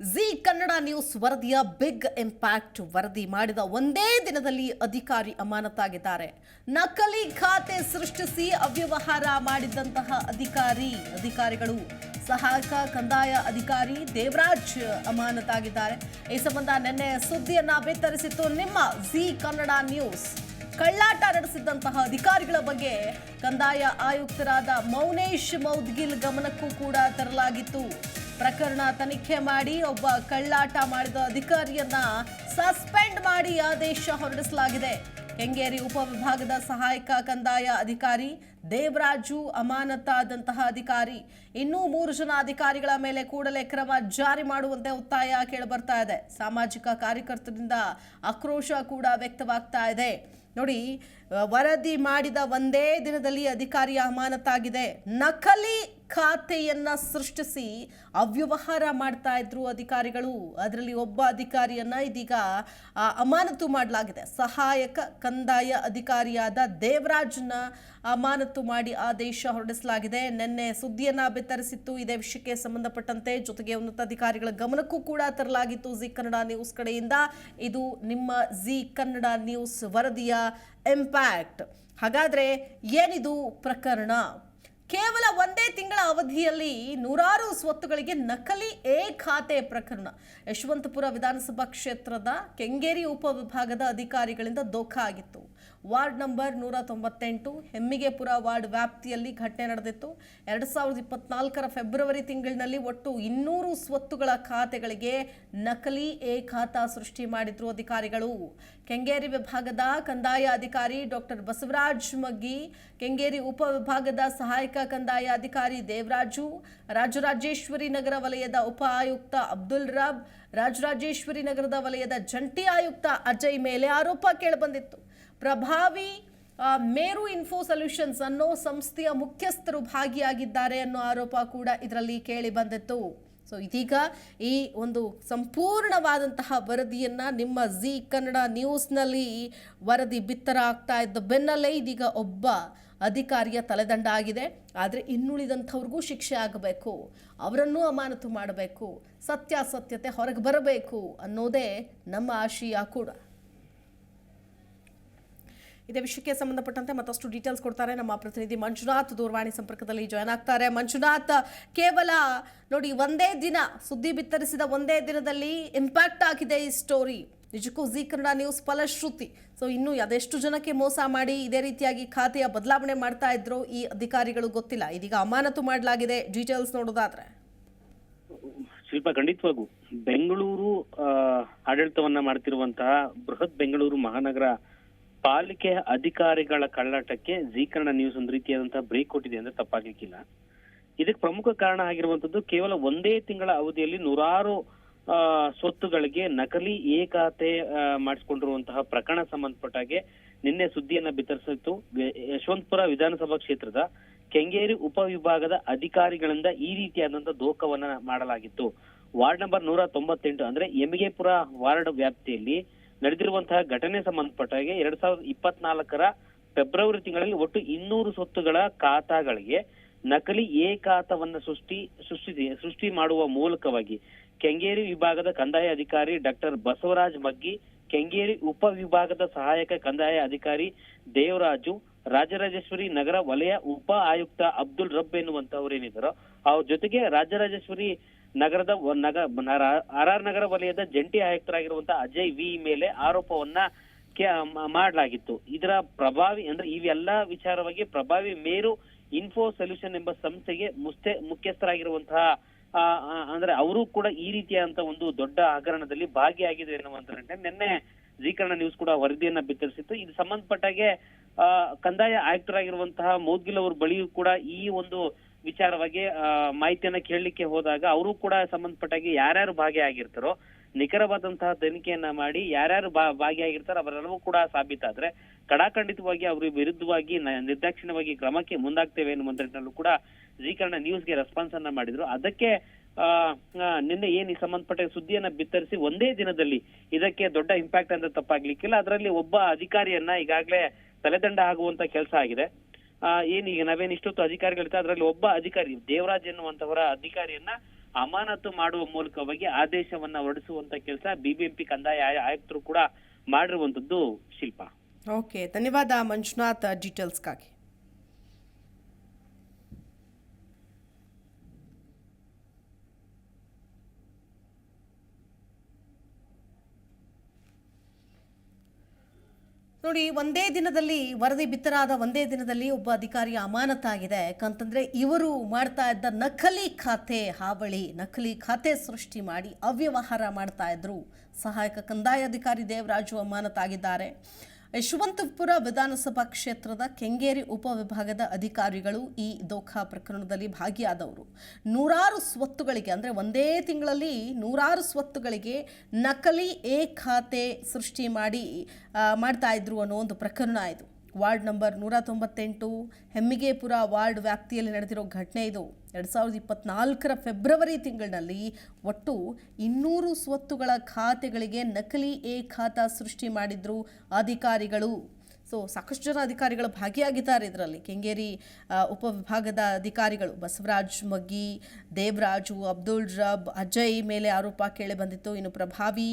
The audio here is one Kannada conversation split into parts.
ಜಿ ಕನ್ನಡ ನ್ಯೂಸ್ ವರದಿಯ ಬಿಗ್ ಇಂಪ್ಯಾಕ್ಟ್ ವರದಿ ಮಾಡಿದ ಒಂದೇ ದಿನದಲ್ಲಿ ಅಧಿಕಾರಿ ಅಮಾನತಾಗಿದ್ದಾರೆ. ನಕಲಿ ಖಾತೆ ಸೃಷ್ಟಿಸಿ ಅವ್ಯವಹಾರ ಮಾಡಿದ್ದಂತಹ ಅಧಿಕಾರಿ, ಅಧಿಕಾರಿಗಳು, ಸಹಾಯಕ ಕಂದಾಯ ಅಧಿಕಾರಿ ದೇವರಾಜ್ ಅಮಾನತಾಗಿದ್ದಾರೆ. ಈ ಸಂಬಂಧ ನಿನ್ನೆ ಸುದ್ದಿಯನ್ನ ಬಿತ್ತರಿಸಿತ್ತು ನಿಮ್ಮ ಜಿ ಕನ್ನಡ ನ್ಯೂಸ್. ಕಳ್ಳಾಟ ನಡೆಸಿದ್ದಂತಹ ಅಧಿಕಾರಿಗಳ ಬಗ್ಗೆ ಕಂದಾಯ ಆಯುಕ್ತರಾದ ಮೌನೇಶ್ ಮೌದ್ಗಿಲ್ ಗಮನಕ್ಕೂ ಕೂಡ ತರಲಾಗಿತ್ತು. ಪ್ರಕರಣ ತನಿಖೆ ಮಾಡಿ ಒಬ್ಬ ಕಳ್ಳಾಟ ಮಾಡಿದ ಅಧಿಕಾರಿಯನ್ನ ಸಸ್ಪೆಂಡ್ ಮಾಡಿ ಆದೇಶ ಹೊರಡಿಸಲಾಗಿದೆ. ಕೆಂಗೇರಿ ಉಪವಿಭಾಗದ ಸಹಾಯಕ ಕಂದಾಯ ಅಧಿಕಾರಿ ದೇವರಾಜು ಅಮಾನತಾದಂತಹ ಅಧಿಕಾರಿ. ಇನ್ನೂ ಮೂರು ಜನ ಅಧಿಕಾರಿಗಳ ಮೇಲೆ ಕೂಡಲೇ ಕ್ರಮ ಜಾರಿ ಮಾಡುವಂತೆ ಒತ್ತಾಯ ಕೇಳಿಬರ್ತಾ ಇದೆ. ಸಾಮಾಜಿಕ ಕಾರ್ಯಕರ್ತರಿಂದ ಆಕ್ರೋಶ ಕೂಡ ವ್ಯಕ್ತವಾಗ್ತಾ ಇದೆ. ನೋಡಿ, ವರದಿ ಮಾಡಿದ ಒಂದೇ ದಿನದಲ್ಲಿ ಅಧಿಕಾರಿಯ ಅಮಾನತಾಗಿದೆ. ನಕಲಿ ಖಾತೆಯನ್ನ ಸೃಷ್ಟಿಸಿ ಅವ್ಯವಹಾರ ಮಾಡ್ತಾ ಇದ್ರು ಅಧಿಕಾರಿಗಳು. ಅದರಲ್ಲಿ ಒಬ್ಬ ಅಧಿಕಾರಿಯನ್ನ ಇದೀಗ ಅಮಾನತು ಮಾಡಲಾಗಿದೆ. ಸಹಾಯಕ ಕಂದಾಯ ಅಧಿಕಾರಿಯಾದ ದೇವರಾಜ್ನ ಅಮಾನತು ಮಾಡಿ ಆದೇಶ ಹೊರಡಿಸಲಾಗಿದೆ. ನಿನ್ನೆ ಸುದ್ದಿಯನ್ನ ಬಿತ್ತರಿಸಿತ್ತು. ಇದೇ ವಿಷಯಕ್ಕೆ ಸಂಬಂಧಪಟ್ಟಂತೆ ಜೊತೆಗೆ ಉನ್ನತ ಅಧಿಕಾರಿಗಳ ಗಮನಕ್ಕೂ ಕೂಡ ತರಲಾಗಿತ್ತು ಜಿ ಕನ್ನಡ ನ್ಯೂಸ್ ಕಡೆಯಿಂದ. ಇದು ನಿಮ್ಮ ಜಿ ಕನ್ನಡ ನ್ಯೂಸ್ ವರದಿಯ ಇಂಪ್ಯಾಕ್ಟ್ ಹಾಗಾದ್ರೆ ಏನಿದು ಪ್ರಕರಣ? ಕೇವಲ ಒಂದೇ ತಿಂಗಳ ಅವಧಿಯಲ್ಲಿ ನೂರಾರು ಸ್ವತ್ತುಗಳಿಗೆ ನಕಲಿ ಎ ಖಾತೆ ಪ್ರಕರಣ. ಯಶವಂತಪುರ ವಿಧಾನಸಭಾ ಕ್ಷೇತ್ರದ ಕೆಂಗೇರಿ ಉಪವಿಭಾಗದ ಅಧಿಕಾರಿಗಳಿಂದ ದೋಖ ಆಗಿತ್ತು. ವಾರ್ಡ್ ನಂಬರ್ ನೂರ ತೊಂಬತ್ತೆಂಟು ಹೆಮ್ಮಿಗೆಪುರ ವಾರ್ಡ್ ವ್ಯಾಪ್ತಿಯಲ್ಲಿ ಘಟನೆ ನಡೆದಿತ್ತು. ಎರಡು ಸಾವಿರದ ಇಪ್ಪತ್ನಾಲ್ಕರ ಫೆಬ್ರವರಿ ತಿಂಗಳಿನಲ್ಲಿ ಒಟ್ಟು ಇನ್ನೂರು ಸ್ವತ್ತುಗಳ ಖಾತೆಗಳಿಗೆ ನಕಲಿ ಎ ಖಾತಾ ಸೃಷ್ಟಿ ಮಾಡಿದ್ರು ಅಧಿಕಾರಿಗಳು. ಕೆಂಗೇರಿ ವಿಭಾಗದ ಕಂದಾಯ ಅಧಿಕಾರಿ ಡಾಕ್ಟರ್ ಬಸವರಾಜ್ ಮಗ್ಗಿ, ಕೆಂಗೇರಿ ಉಪವಿಭಾಗದ ಸಹಾಯಕ ಕಂದಾಯ ಅಧಿಕಾರಿ ದೇವರಾಜು, ರಾಜರಾಜೇಶ್ವರಿ ನಗರ ವಲಯದ ಉಪ ಆಯುಕ್ತ ಅಬ್ದುಲ್ ರಬ್, ರಾಜರಾಜೇಶ್ವರಿ ನಗರದ ವಲಯದ ಜಂಟಿ ಆಯುಕ್ತ ಅಜಯ್ ಮೇಲೆ ಆರೋಪ ಕೇಳಿಬಂದಿತ್ತು. ಪ್ರಭಾವಿ ಮೇರು ಇನ್ಫೋ ಸೊಲ್ಯೂಷನ್ಸ್ ಅನ್ನೋ ಸಂಸ್ಥೆಯ ಮುಖ್ಯಸ್ಥರು ಭಾಗಿಯಾಗಿದ್ದಾರೆ ಅನ್ನೋ ಆರೋಪ ಕೂಡ ಇದರಲ್ಲಿ ಕೇಳಿ ಬಂದಿತ್ತು. ಸೊ ಇದೀಗ ಈ ಒಂದು ಸಂಪೂರ್ಣವಾದಂತಹ ವರದಿಯನ್ನು ನಿಮ್ಮ ಜಿ ಕನ್ನಡ ನ್ಯೂಸ್ನಲ್ಲಿ ವರದಿ ಬಿತ್ತರ ಆಗ್ತಾ ಇದ್ದ ಬೆನ್ನಲ್ಲೇ ಇದೀಗ ಒಬ್ಬ ಅಧಿಕಾರಿಯ ತಲೆದಂಡ ಆಗಿದೆ. ಆದರೆ ಇನ್ನುಳಿದಂಥವ್ರಿಗೂ ಶಿಕ್ಷೆ ಆಗಬೇಕು. ಅವರನ್ನೂ ಅಮಾನತು ಮಾಡಬೇಕು. ಸತ್ಯಾಸತ್ಯತೆ ಹೊರಗೆ ಬರಬೇಕು ಅನ್ನೋದೇ ನಮ್ಮ ಆಶಯ ಕೂಡ. ಇದೇ ವಿಷಯಕ್ಕೆ ಸಂಬಂಧಪಟ್ಟಂತೆ ಮತ್ತಷ್ಟು ಡೀಟೇಲ್ಸ್ ಕೊಡ್ತಾರೆ ನಮ್ಮ ಪ್ರತಿನಿಧಿ ಮಂಜುನಾಥ್. ದೂರವಾಣಿ ಸಂಪರ್ಕದಲ್ಲಿ ಜಾಯ್ನ್ ಆಗ್ತಾರೆ. ಮಂಜುನಾಥ್, ಕೇವಲ ನೋಡಿ, ಒಂದೇ ದಿನ, ಸುದ್ದಿ ಬಿತ್ತರಿಸಿದ ಒಂದೇ ದಿನದಲ್ಲಿ ಇಂಪ್ಯಾಕ್ಟ್ ಆಗಿದೆ ಈ ಸ್ಟೋರಿ ನಿಜಕ್ಕೂ ಜಿ ಕನ್ನಡ ನ್ಯೂಸ್ ಫಲಶ್ರುತಿ. ಸೊ ಇನ್ನು ಅದೆಷ್ಟು ಜನಕ್ಕೆ ಮೋಸ ಮಾಡಿ ಇದೇ ರೀತಿಯಾಗಿ ಖಾತೆಯ ಬದಲಾವಣೆ ಮಾಡ್ತಾ ಇದ್ರು ಈ ಅಧಿಕಾರಿಗಳು ಗೊತ್ತಿಲ್ಲ. ಇದೀಗ ಅಮಾನತು ಮಾಡಲಾಗಿದೆ. ಡೀಟೇಲ್ಸ್ ನೋಡೋದಾದ್ರೆ. ಶಿಲ್ಪ, ಖಂಡಿತವಾಗೂ. ಬೆಂಗಳೂರು ಆಡಳಿತವನ್ನ ಮಾಡ್ತಿರುವಂತಹ ಬೃಹತ್ ಬೆಂಗಳೂರು ಮಹಾನಗರ ಪಾಲಿಕೆ ಅಧಿಕಾರಿಗಳ ಕಳ್ಳಾಟಕ್ಕೆ ಜೀ ಕನ್ನಡ ನ್ಯೂಸ್ ಒಂದು ರೀತಿಯಾದಂತಹ ಬ್ರೇಕ್ ಕೊಟ್ಟಿದೆ ಅಂದ್ರೆ ತಪ್ಪಾಗ್ಲಿಕ್ಕಿಲ್ಲ. ಇದಕ್ಕೆ ಪ್ರಮುಖ ಕಾರಣ ಆಗಿರುವಂತದ್ದು ಕೇವಲ ಒಂದೇ ತಿಂಗಳ ಅವಧಿಯಲ್ಲಿ ನೂರಾರು ಸ್ವತ್ತುಗಳಿಗೆ ನಕಲಿ ಏಕಾತೆ ಮಾಡಿಸಿಕೊಂಡಿರುವಂತಹ ಪ್ರಕರಣ ಸಂಬಂಧಪಟ್ಟಾಗೆ ನಿನ್ನೆ ಸುದ್ದಿಯನ್ನ ಬಿತ್ತರಿಸಿತ್ತು. ಯಶವಂತಪುರ ವಿಧಾನಸಭಾ ಕ್ಷೇತ್ರದ ಕೆಂಗೇರಿ ಉಪವಿಭಾಗದ ಅಧಿಕಾರಿಗಳಿಂದ ಈ ರೀತಿಯಾದಂತಹ ದೋಖವನ್ನ ಮಾಡಲಾಗಿತ್ತು. ವಾರ್ಡ್ ನಂಬರ್ ನೂರ ತೊಂಬತ್ತೆಂಟು ಅಂದ್ರೆ ಎಮಿಗೆಪುರ ವಾರ್ಡ್ ವ್ಯಾಪ್ತಿಯಲ್ಲಿ ನಡೆದಿರುವಂತಹ ಘಟನೆ ಸಂಬಂಧಪಟ್ಟಾಗೆ ಎರಡ್ ಸಾವಿರದ ಇಪ್ಪತ್ನಾಲ್ಕರ ಫೆಬ್ರವರಿ ತಿಂಗಳಲ್ಲಿ ಒಟ್ಟು ಇನ್ನೂರು ಸ್ವತ್ತುಗಳ ಖಾತಾಗಳಿಗೆ ನಕಲಿ ಏಕಾತವನ್ನ ಸೃಷ್ಟಿ ಸೃಷ್ಟಿ ಸೃಷ್ಟಿ ಮಾಡುವ ಮೂಲಕವಾಗಿ ಕೆಂಗೇರಿ ವಿಭಾಗದ ಕಂದಾಯ ಅಧಿಕಾರಿ ಡಾಕ್ಟರ್ ಬಸವರಾಜ್ ಮಗ್ಗಿ, ಕೆಂಗೇರಿ ಉಪ ವಿಭಾಗದ ಸಹಾಯಕ ಕಂದಾಯ ಅಧಿಕಾರಿ ದೇವರಾಜು ರಾಜರಾಜೇಶ್ವರಿ ನಗರ ವಲಯ ಉಪ ಆಯುಕ್ತ ಅಬ್ದುಲ್ ರಬ್ ಎನ್ನುವಂತವ್ರೇನಿದ್ದಾರೋ ಅವ್ರ ಜೊತೆಗೆ ರಾಜರಾಜೇಶ್ವರಿ ನಗರದ ನಗರ ನಗ ಆರ್ ಆರ್ ನಗರ ವಲಯದ ಜಂಟಿ ಆಯುಕ್ತರಾಗಿರುವಂತಹ ಅಜಯ್ ವಿ ಮೇಲೆ ಆರೋಪವನ್ನ ಮಾಡಲಾಗಿತ್ತು. ಇದರ ಪ್ರಭಾವಿ ಅಂದ್ರೆ ಇವೆಲ್ಲ ವಿಚಾರವಾಗಿ ಪ್ರಭಾವಿ ಮೇರು ಇನ್ಫೋ ಸೊಲ್ಯೂಷನ್ ಎಂಬ ಸಂಸ್ಥೆಗೆ ಮುಸ್ತೆ ಮುಖ್ಯಸ್ಥರಾಗಿರುವಂತಹ ಅಂದ್ರೆ ಅವರು ಕೂಡ ಈ ರೀತಿಯಾದಂತ ಒಂದು ದೊಡ್ಡ ಹಗರಣದಲ್ಲಿ ಭಾಗಿಯಾಗಿದೆ ಎನ್ನುವಂತ ನಿನ್ನೆ ಜೀಕರಣ ನ್ಯೂಸ್ ಕೂಡ ವರದಿಯನ್ನ ಬಿತ್ತರಿಸಿತ್ತು. ಇದು ಸಂಬಂಧಪಟ್ಟಾಗೆ ಕಂದಾಯ ಆಯುಕ್ತರಾಗಿರುವಂತಹ ಮೌದ್ಗಿಲ್ ಅವ್ರ ಬಳಿಯೂ ಕೂಡ ಈ ಒಂದು ವಿಚಾರವಾಗಿ ಮಾಹಿತಿಯನ್ನ ಕೇಳಲಿಕ್ಕೆ ಹೋದಾಗ ಅವರು ಕೂಡ ಸಂಬಂಧಪಟ್ಟಾಗಿ ಯಾರ್ಯಾರು ಭಾಗಿಯಾಗಿರ್ತಾರೋ ನಿಖರವಾದಂತಹ ತನಿಖೆಯನ್ನ ಮಾಡಿ ಯಾರ್ಯಾರು ಭಾಗಿಯಾಗಿರ್ತಾರೋ ಅವರೆಲ್ಲವೂ ಕೂಡ ಸಾಬೀತಾದ್ರೆ ಕಡಾಖಂಡಿತವಾಗಿ ಅವ್ರ ವಿರುದ್ಧವಾಗಿ ನಿರ್ದಾಕ್ಷಿಣ್ಯವಾಗಿ ಕ್ರಮಕ್ಕೆ ಮುಂದಾಗ್ತೇವೆ ಎನ್ನುವಂತ ನಿಟ್ಟಿನಲ್ಲೂ ಕೂಡ ಜೀಕರಣ ನ್ಯೂಸ್ಗೆ ರೆಸ್ಪಾನ್ಸ್ ಅನ್ನ ಮಾಡಿದ್ರು. ಅದಕ್ಕೆ ಆ, ನಿನ್ನೆ ಏನ್ ಈ ಸಂಬಂಧಪಟ್ಟ ಸುದ್ದಿಯನ್ನ ಬಿತ್ತರಿಸಿ ಒಂದೇ ದಿನದಲ್ಲಿ ಇದಕ್ಕೆ ದೊಡ್ಡ ಇಂಪ್ಯಾಕ್ಟ್ ಅಂತ ತಪ್ಪಾಗ್ಲಿಕ್ಕಿಲ್ಲ. ಅದರಲ್ಲಿ ಒಬ್ಬ ಅಧಿಕಾರಿಯನ್ನ ಈಗಾಗಲೇ ತಲೆದಂಡ ಆಗುವಂತ ಕೆಲಸ ಆಗಿದೆ. ಏನ್ ಈಗ ನಾವೇನ್ ಇಷ್ಟೊತ್ತು ಅಧಿಕಾರಿಗಳಿರ್ತಾರೆ ಅದರಲ್ಲಿ ಒಬ್ಬ ಅಧಿಕಾರಿ, ದೇವರಾಜ್ ಎನ್ನುವಂತವರ ಅಧಿಕಾರಿಯನ್ನ ಅಮಾನತು ಮಾಡುವ ಮೂಲಕವಾಗಿ ಆದೇಶವನ್ನ ಹೊರಡಿಸುವಂತ ಕೆಲಸ ಬಿಬಿಎಂಪಿ ಕಂದಾಯ ಆಯುಕ್ತರು ಕೂಡ ಮಾಡಿರುವಂತದ್ದು ಶಿಲ್ಪ. ಓಕೆ ಧನ್ಯವಾದ ಮಂಜುನಾಥ್ ಡೀಟೇಲ್ಸ್ಗಾಗಿ ನೋಡಿ, ಒಂದೇ ದಿನದಲ್ಲಿ, ವರದಿ ಬಿತ್ತರಾದ ಒಂದೇ ದಿನದಲ್ಲಿ ಒಬ್ಬ ಅಧಿಕಾರಿ ಅಮಾನತಾಗಿದೆ. ಯಾಕಂತಂದ್ರೆ, ಇವರು ಮಾಡ್ತಾ ಇದ್ದ ನಕಲಿ ಖಾತೆ, ಹಾವಳಿ, ನಕಲಿ ಖಾತೆ ಸೃಷ್ಟಿ ಮಾಡಿ ಅವ್ಯವಹಾರ ಮಾಡ್ತಾ ಇದ್ರು. ಸಹಾಯಕ ಕಂದಾಯ ಅಧಿಕಾರಿ ದೇವರಾಜು ಅಮಾನತಾಗಿದ್ದಾರೆ. ಯಶವಂತಪುರ ವಿಧಾನಸಭಾ ಕ್ಷೇತ್ರದ ಕೆಂಗೇರಿ ಉಪವಿಭಾಗದ ಅಧಿಕಾರಿಗಳು ಈ ದೋಖಾ ಪ್ರಕರಣದಲ್ಲಿ ಭಾಗಿಯಾದವರು. ನೂರಾರು ಸ್ವತ್ತುಗಳಿಗೆ, ಅಂದರೆ ಒಂದೇ ತಿಂಗಳಲ್ಲಿ ನೂರಾರು ಸ್ವತ್ತುಗಳಿಗೆ ನಕಲಿ ಎ ಖಾತೆ ಸೃಷ್ಟಿ ಮಾಡಿ ಮಾಡ್ತಾ ಇದ್ರು ಅನ್ನೋ ಒಂದು ಪ್ರಕರಣ ಇದು. ವಾರ್ಡ್ ನಂಬರ್ ನೂರ ತೊಂಬತ್ತೆಂಟು ಹೆಮ್ಮಿಗೆಪುರ ವಾರ್ಡ್ ವ್ಯಾಪ್ತಿಯಲ್ಲಿ ನಡೆದಿರೋ ಘಟನೆ ಇದು. ಎರಡು ಸಾವಿರದ ಇಪ್ಪತ್ನಾಲ್ಕರ ಫೆಬ್ರವರಿ ತಿಂಗಳಿನಲ್ಲಿ ಒಟ್ಟು ಇನ್ನೂರು ಸ್ವತ್ತುಗಳ ಖಾತೆಗಳಿಗೆ ನಕಲಿ ಎ ಖಾತಾ ಸೃಷ್ಟಿ ಮಾಡಿದ್ರು ಅಧಿಕಾರಿಗಳು. ಸೊ ಸಾಕಷ್ಟು ಜನ ಅಧಿಕಾರಿಗಳು ಭಾಗಿಯಾಗಿದ್ದಾರೆ ಇದರಲ್ಲಿ. ಕೆಂಗೇರಿ ಉಪವಿಭಾಗದ ಅಧಿಕಾರಿಗಳು ಬಸವರಾಜ್ ಮಗ್ಗಿ, ದೇವರಾಜು, ಅಬ್ದುಲ್ ರಬ್, ಅಜಯ್ ಮೇಲೆ ಆರೋಪ ಕೇಳಿ ಬಂದಿತ್ತು. ಇನ್ನು ಪ್ರಭಾವಿ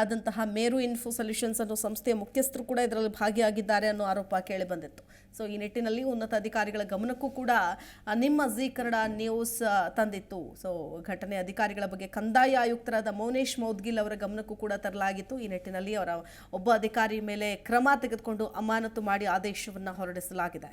ಆದಂತಹ ಮೇರು ಇನ್ಫೋ ಸೊಲ್ಯೂಷನ್ಸ್ ಅನ್ನೋ ಸಂಸ್ಥೆಯ ಮುಖ್ಯಸ್ಥರು ಕೂಡ ಇದರಲ್ಲಿ ಭಾಗಿಯಾಗಿದ್ದಾರೆ ಅನ್ನೋ ಆರೋಪ ಕೇಳಿ ಬಂದಿತ್ತು. ಸೊ ಈ ನಿಟ್ಟಿನಲ್ಲಿ ಉನ್ನತ ಅಧಿಕಾರಿಗಳ ಗಮನಕ್ಕೂ ಕೂಡ ನಿಮ್ಮ ಜಿ ಕನ್ನಡ ನ್ಯೂಸ್ ತಂದಿತ್ತು. ಸೊ ಘಟನೆ ಅಧಿಕಾರಿಗಳ ಬಗ್ಗೆ ಕಂದಾಯ ಆಯುಕ್ತರಾದ ಮೌನೇಶ್ ಮೌದ್ಗಿಲ್ ಅವರ ಗಮನಕ್ಕೂ ಕೂಡ ತರಲಾಗಿತ್ತು. ಈ ನಿಟ್ಟಿನಲ್ಲಿ ಅವರ ಒಬ್ಬ ಅಧಿಕಾರಿ ಮೇಲೆ ಕ್ರಮ ತೆಗೆದುಕೊಂಡು ಅಮಾನತು ಮಾಡಿ ಆದೇಶವನ್ನು ಹೊರಡಿಸಲಾಗಿದೆ.